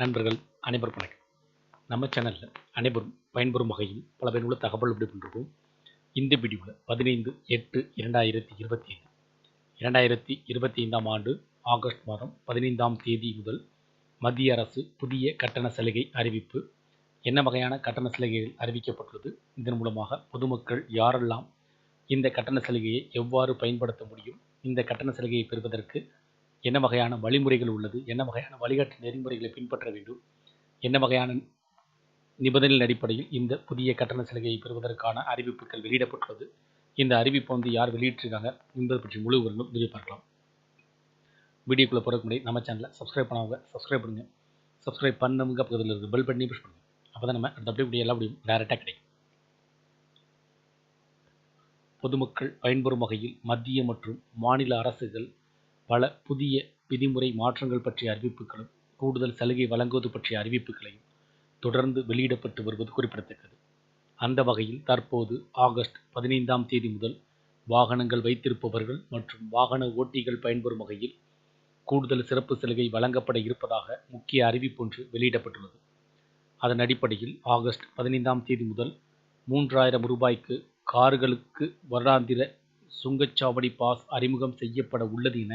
நண்பர்கள் அனைவரும் வணக்கம். நம்ம சேனலில் அனைவரும் பயன்பெறும் வகையில் பல பயனுள்ள தகவல் எப்படி இந்த வீடியோவில் பதினைந்து எட்டு இரண்டாயிரத்தி இருபத்தி ஐந்து. இரண்டாயிரத்தி இருபத்தி ஐந்தாம் ஆண்டு ஆகஸ்ட் மாதம் பதினைந்தாம் தேதி முதல் மத்திய அரசு புதிய கட்டண சலுகை அறிவிப்பு. என்ன வகையான கட்டண சலுகைகள் அறிவிக்கப்பட்டுள்ளது? இதன் மூலமாக பொதுமக்கள் யாரெல்லாம் இந்த கட்டண சலுகையை எவ்வாறு பயன்படுத்த முடியும்? இந்த கட்டண சலுகையை பெறுவதற்கு என்ன வகையான வழிமுறைகள் உள்ளது? என்ன வகையான வழிகாட்டு நெறிமுறைகளை பின்பற்ற வேண்டும்? என்ன வகையான நிபந்தனையின் அடிப்படையில் இந்த புதிய கட்டண சலுகையை பெறுவதற்கான அறிவிப்புகள் வெளியிடப்பட்டுள்ளது? இந்த அறிவிப்பை வந்து யார் வெளியிட்டிருக்காங்க என்பது பற்றி முழு விவரங்களும் வீடியோ பார்க்கலாம். வீடியோக்குள்ளே போகிறதுக்கு முன்னாடி நம்ம சேனலை சப்ஸ்கிரைப் பண்ணாங்க சப்ஸ்கிரைப் பண்ணுங்கள் சப்ஸ்கிரைப் பண்ணவங்க பக்கத்தில் இருக்க பெல் பட்டனி புஷ் பண்ணுங்கள் அப்போ தான் நம்ம அடுத்த அப்படியே எல்லா முடியும். டேரெக்டாக கிடைக்கும். பொதுமக்கள் பயன்பெறும் வகையில் மத்திய மற்றும் மாநில அரசுகள் பல புதிய விதிமுறை மாற்றங்கள் பற்றிய அறிவிப்புகளும் கூடுதல் சலுகை வழங்குவது பற்றிய அறிவிப்புகளையும் தொடர்ந்து வெளியிடப்பட்டு வருவது குறிப்பிடத்தக்கது. அந்த வகையில் தற்போது ஆகஸ்ட் பதினைந்தாம் தேதி முதல் வாகனங்கள் வைத்திருப்பவர்கள் மற்றும் வாகன ஓட்டிகள் பயன்பெறும் வகையில் கூடுதல் சிறப்பு சலுகை வழங்கப்பட இருப்பதாக முக்கிய அறிவிப்பொன்று வெளியிடப்பட்டுள்ளது. அதன் அடிப்படையில் ஆகஸ்ட் பதினைந்தாம் தேதி முதல் மூன்றாயிரம் ரூபாய்க்கு கார்களுக்கு வருடாந்திர சுங்கச்சாவடி பாஸ் அறிமுகம் செய்யப்பட உள்ளது என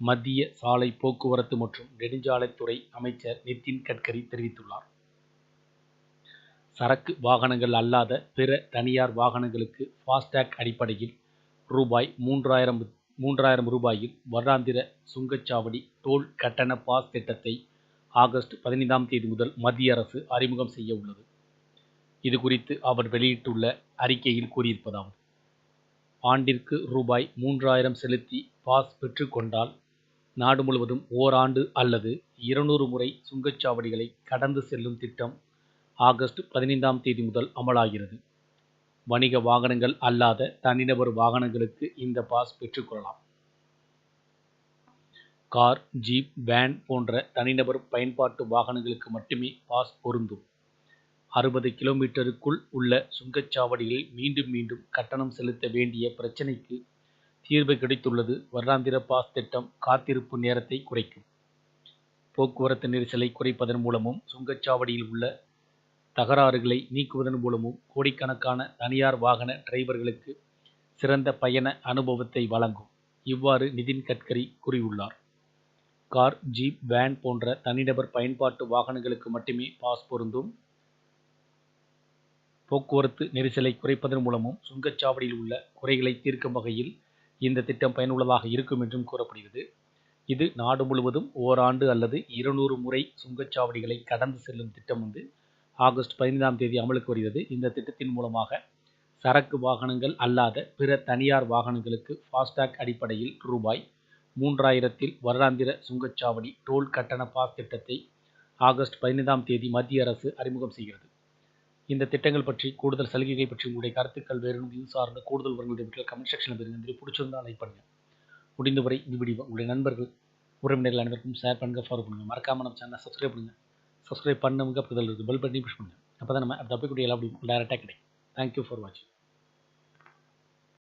மத்திய சாலை போக்குவரத்து மற்றும் நெடுஞ்சாலைத்துறை அமைச்சர் நிதின் கட்கரி தெரிவித்துள்ளார். சரக்கு வாகனங்கள் அல்லாத பிற தனியார் வாகனங்களுக்கு ஃபாஸ்டேக் அடிப்படையில் ரூபாய் மூன்றாயிரம் மூன்றாயிரம் ரூபாயில் வருடாந்திர சுங்கச்சாவடி டோல் கட்டண பாஸ் திட்டத்தை ஆகஸ்ட் பதினைந்தாம் தேதி முதல் மத்திய அரசு அறிமுகம் செய்ய உள்ளது. இது குறித்து அவர் வெளியிட்டுள்ள அறிக்கையில் கூறியிருப்பதாவது ஆண்டிற்கு ரூபாய் மூன்றாயிரம் செலுத்தி பாஸ் பெற்றுக்கொண்டால் நாடு முழுவதும் ஓராண்டு அல்லது இருநூறு முறை சுங்கச்சாவடிகளை கடந்து செல்லும் திட்டம் ஆகஸ்ட் பதினைந்தாம் தேதி முதல் அமலாகிறது. வணிக வாகனங்கள் அல்லாத தனிநபர் வாகனங்களுக்கு இந்த பாஸ் பெற்றுக்கொள்ளலாம் கார் ஜீப் வேன் போன்ற தனிநபர் பயன்பாட்டு வாகனங்களுக்கு மட்டுமே பாஸ் பொருந்தும். அறுபது கிலோமீட்டருக்குள் உள்ள சுங்கச்சாவடிகளில் மீண்டும் மீண்டும் கட்டணம் செலுத்த வேண்டிய பிரச்சினைக்கு தீர்வு கிடைத்துள்ளது. வருடாந்திர பாஸ் திட்டம் காத்திருப்பு நேரத்தை குறைக்கும். போக்குவரத்து நெரிசலை குறைப்பதன் மூலமும் சுங்கச்சாவடியில் உள்ள தகராறுகளை நீக்குவதன் மூலமும் கோடிக்கணக்கான தனியார் வாகன டிரைவர்களுக்கு சிறந்த பயண அனுபவத்தை வழங்கும். இவ்வாறு நிதின் கட்கரி கூறியுள்ளார். கார் ஜீப் வேன் போன்ற தனிநபர் பயன்பாட்டு வாகனங்களுக்கு மட்டுமே பாஸ் பொருந்தும். போக்குவரத்து நெரிசலை குறைப்பதன் மூலமும் சுங்கச்சாவடியில் உள்ள குறைகளை தீர்க்கும் வகையில் இந்த திட்டம் பயனுள்ளதாக இருக்கும் என்றும் கூறப்படுகிறது. இது நாடு முழுவதும் ஓராண்டு அல்லது இருநூறு முறை சுங்கச்சாவடிகளை கடந்து செல்லும் திட்டம் வந்து ஆகஸ்ட் பதினைந்தாம் தேதி அமலுக்கு வருகிறது. இந்த திட்டத்தின் மூலமாக சரக்கு வாகனங்கள் அல்லாத பிற தனியார் வாகனங்களுக்கு ஃபாஸ்டேக் அடிப்படையில் ரூபாய் மூன்றாயிரத்தில் வருடாந்திர சுங்கச்சாவடி டோல் கட்டண பாஸ் திட்டத்தை ஆகஸ்ட் பதினைந்தாம் தேதி மத்திய அரசு அறிமுகம் செய்கிறது. இந்த திட்டங்கள் பற்றி கூடுதல் சலுகைகள் பற்றி உங்களுடைய கருத்துக்கள் வேறு இது சார்ந்த கூடுதல் விவரங்களுடைய வீட்டில் கமெண்ட் செக்ஷனில் பெறுங்க இந்த பிடிச்சிருந்தால் லைக் பண்ணுங்கள் முடிந்தவரை இந்த வீடியோ உங்களுடைய நண்பர்கள் உறவினர்கள் அனைவருக்கும் ஷேர் பண்ணுங்கள் ஃபாலோ பண்ணுங்கள் மறக்காமல் நம்ம சேனலை சப்ஸ்கிரைப் பண்ணுங்கள் சப்ஸ்கிரைப் பண்ணவங்க பக்கத்தில் இருக்குது பெல் பட்டனையும் புஷ் பண்ணுங்கள் அப்போ தான் நம்ம அடுத்த அப்படி எல்லா அப்படி டேரெக்டாக கிடைக்கும் தேங்க்யூ ஃபார் வாட்சிங்